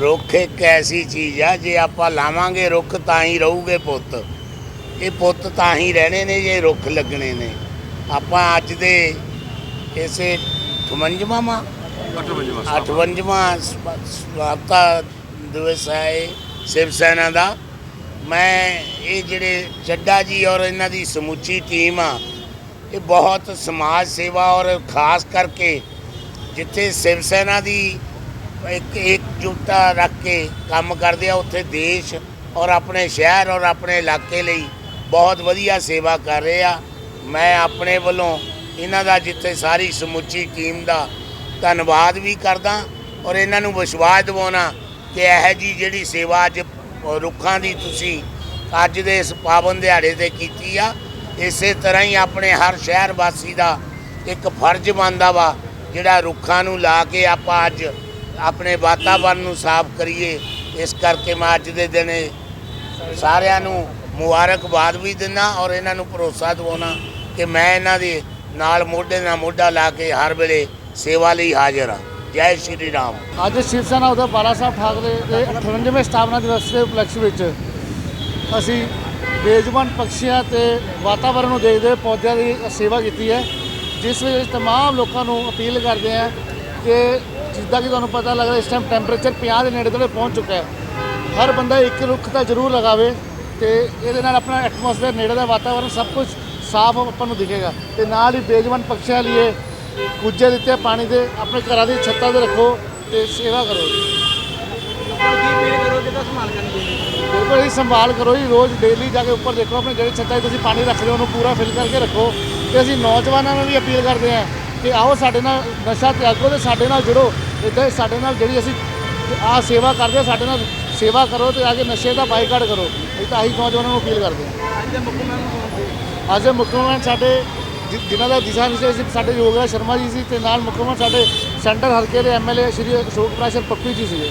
ਰੁੱਖ ਇੱਕ ਐਸੀ ਚੀਜ਼ ਆ ਜੇ ਆਪਾਂ ਲਾਵਾਂਗੇ ਰੁੱਖ ਤਾਂ ਹੀ ਰਹੂਗੇ ਪੁੱਤ। ਇਹ ਪੁੱਤ ਤਾਂ ਹੀ ਰਹਿਣੇ ਨੇ ਜੇ ਰੁੱਖ ਲੱਗਣੇ ਨੇ। ਆਪਾਂ ਅੱਜ ਦੇ ਇਸੇ 58ਵਾਂ 58ਵਾਂ ਸਵਾਗਤਾ। ਦਿਵਸ ਹੈ ਸ਼ਿਵ ਸੈਨਾ ਦਾ। ਮੈਂ ਇਹ ਜਿਹੜੇ ਚੱਡਾ ਜੀ ਔਰ ਇਹਨਾਂ ਦੀ ਸਮੁੱਚੀ ਟੀਮ ਆ ਇਹ ਬਹੁਤ ਸਮਾਜ ਸੇਵਾ ਔਰ ਖਾਸ ਕਰਕੇ ਜਿੱਥੇ ਸ਼ਿਵ ਸੈਨਾ ਦੀ ਇੱਕ ਇਕਜੁੱਟਤਾ ਰੱਖ ਕੇ ਕੰਮ ਕਰਦੇ ਆ ਉੱਥੇ ਦੇਸ਼ ਔਰ ਆਪਣੇ ਸ਼ਹਿਰ ਔਰ ਆਪਣੇ ਇਲਾਕੇ ਲਈ ਬਹੁਤ ਵਧੀਆ ਸੇਵਾ ਕਰ ਰਹੇ ਆ। ਮੈਂ ਆਪਣੇ ਵੱਲੋਂ ਇਹਨਾਂ ਦਾ ਜਿੱਥੇ ਸਾਰੀ ਸਮੁੱਚੀ ਟੀਮ ਦਾ ਧੰਨਵਾਦ ਵੀ ਕਰਦਾ ਔਰ ਇਹਨਾਂ ਨੂੰ ਵਿਸ਼ਵਾਸ ਦਿਵਾਉਣਾ ਕਿ ਇਹ ਜੀ ਜਿਹੜੀ ਸੇਵਾ ਅੱਜ ਰੁੱਖਾਂ ਦੀ ਤੁਸੀਂ ਅੱਜ ਦੇ ਇਸ ਪਾਵਨ ਦਿਹਾੜੇ ਤੇ ਕੀਤੀ ਆ, ਇਸੇ ਤਰ੍ਹਾਂ ਹੀ ਆਪਣੇ ਹਰ ਸ਼ਹਿਰ ਵਾਸੀ ਦਾ ਇੱਕ ਫਰਜ਼ ਬਣਦਾ ਵਾ ਜਿਹੜਾ ਰੁੱਖਾਂ ਨੂੰ ਲਾ ਕੇ ਆਪਾਂ ਅੱਜ ਆਪਣੇ ਵਾਤਾਵਰਨ ਨੂੰ ਸਾਫ਼ ਕਰੀਏ, ਇਸ ਕਰਕੇ ਮੈਂ ਅੱਜ ਦੇ ਦਿਨ ਸਾਰਿਆਂ ਨੂੰ ਮੁਬਾਰਕਬਾਦ ਵੀ ਦਿੰਦਾ ਔਰ ਇਹਨਾਂ ਨੂੰ ਭਰੋਸਾ ਦਿਵਾਉਣਾ ਕਿ ਮੈਂ ਇਹਨਾਂ ਦੇ ਨਾਲ ਮੋਢੇ ਨਾਲ ਮੋਢਾ ਲਾ ਕੇ ਹਰ ਵੇਲੇ ਸੇਵਾ ਲਈ ਹਾਜ਼ਰ ਹਾਂ। ਜੈ ਸ਼੍ਰੀ ਰਾਮ। ਅੱਜ ਸ਼ਿਵ ਸੈਨਾ ਉਦੋਂ ਬਾਲਾ ਸਾਹਿਬ ਠਾਕਰੇ ਦੇ 58ਵੇਂ ਸਥਾਪਨਾ ਦਿਵਸ ਦੇ ਉਪਲਕਸ਼ ਵਿੱਚ ਅਸੀਂ ਬੇਜ਼ੁਬਾਨ ਪੰਛੀਆਂ ਤੇ ਵਾਤਾਵਰਣ ਨੂੰ ਦੇਖਦੇ ਹੋਏ ਪੌਦਿਆਂ ਦੀ ਸੇਵਾ ਕੀਤੀ ਹੈ, ਜਿਸ ਵਿੱਚ ਤਮਾਮ ਲੋਕਾਂ ਨੂੰ ਅਪੀਲ ਕਰਦੇ ਹਾਂ ਕਿ ਜਿੱਦਾਂ ਕਿ ਤੁਹਾਨੂੰ ਪਤਾ ਲੱਗਦਾ ਇਸ ਟਾਈਮ ਟੈਂਪਰੇਚਰ 50 ਦੇ ਨੇੜੇ ਤੇੜੇ ਪਹੁੰਚ ਚੁੱਕਾ ਹੈ। ਹਰ ਬੰਦਾ ਇੱਕ ਰੁੱਖ ਤਾਂ ਜ਼ਰੂਰ ਲਗਾਵੇ ਤੇ ਇਹਦੇ ਨਾਲ ਆਪਣਾ ਐਟਮੋਸਫੇਅਰ ਨੇੜੇ ਦਾ ਵਾਤਾਵਰਣ ਸਭ ਕੁਝ ਸਾਫ਼ ਆਪਾਂ ਨੂੰ ਦਿਖੇਗਾ। ਤੇ ਨਾਲ ਹੀ ਬੇਜਵਾਨ ਪੰਛੀਆਂ ਲਈ ਕੁੱਜੇ ਦਿੱਤੇ ਪਾਣੀ ਦੇ, ਆਪਣੇ ਘਰਾਂ ਦੀ ਛੱਤਾਂ ਤੇ ਰੱਖੋ ਤੇ ਸੇਵਾ ਕਰੋ। ਬਿਲਕੁਲ ਇਹ ਸੰਭਾਲ ਕਰੋ ਜੀ, ਰੋਜ਼ ਡੇਲੀ ਜਾ ਕੇ ਉੱਪਰ ਦੇਖੋ ਆਪਣੇ ਜਿਹੜੇ ਛੱਤਾਂ 'ਚ ਤੁਸੀਂ ਪਾਣੀ ਰੱਖਦੇ ਹੋ, ਉਹਨੂੰ ਪੂਰਾ ਫਿਲ ਕਰਕੇ ਰੱਖੋ। ਤੇ ਅਸੀਂ ਨੌਜਵਾਨਾਂ ਨੂੰ ਵੀ ਅਪੀਲ ਕਰਦੇ ਹਾਂ ਕਿ ਆਓ ਸਾਡੇ ਨਾਲ ਨਸ਼ਾ ਤਿਆਗੋ ਤੇ ਸਾਡੇ ਨਾਲ ਜੁੜੋ। ਇਦਾਂ ਸਾਡੇ ਨਾਲ ਜਿਹੜੀ ਅਸੀਂ ਆ ਸੇਵਾ ਕਰਦੇ ਸਾਡੇ ਨਾਲ ਸੇਵਾ ਕਰੋ ਤੇ ਆ ਕੇ ਨਸ਼ੇ ਦਾ ਬਾਈਕਾਟ ਕਰੋ। ਇਹ ਤਾਂ ਆਹੀ ਨੌਜਵਾਨਾਂ ਨੂੰ ਅਪੀਲ ਕਰਦੇ ਹਾਂ। ਅੱਜ ਦੇ ਮੁੱਖ ਮਹਿਮਾਨ ਸਾਡੇ ਜਿਨ੍ਹਾਂ ਦਾ ਦਿਸ਼ਾ ਨਿਰਦੇਸ਼ ਸਾਡੇ ਯੋਗਰਾਜ ਸ਼ਰਮਾ ਜੀ ਸੀ ਤੇ ਨਾਲ ਮੁੱਖ ਮਹਿਮਾਨ ਸਾਡੇ ਸੈਂਟਰ ਹਲਕੇ ਦੇ ਐਮਐਲਏ ਸ਼੍ਰੀ ਅਸ਼ੋਕ ਪ੍ਰਾਸ਼ਰ ਪੱਪੀ ਜੀ ਸੀਗੇ।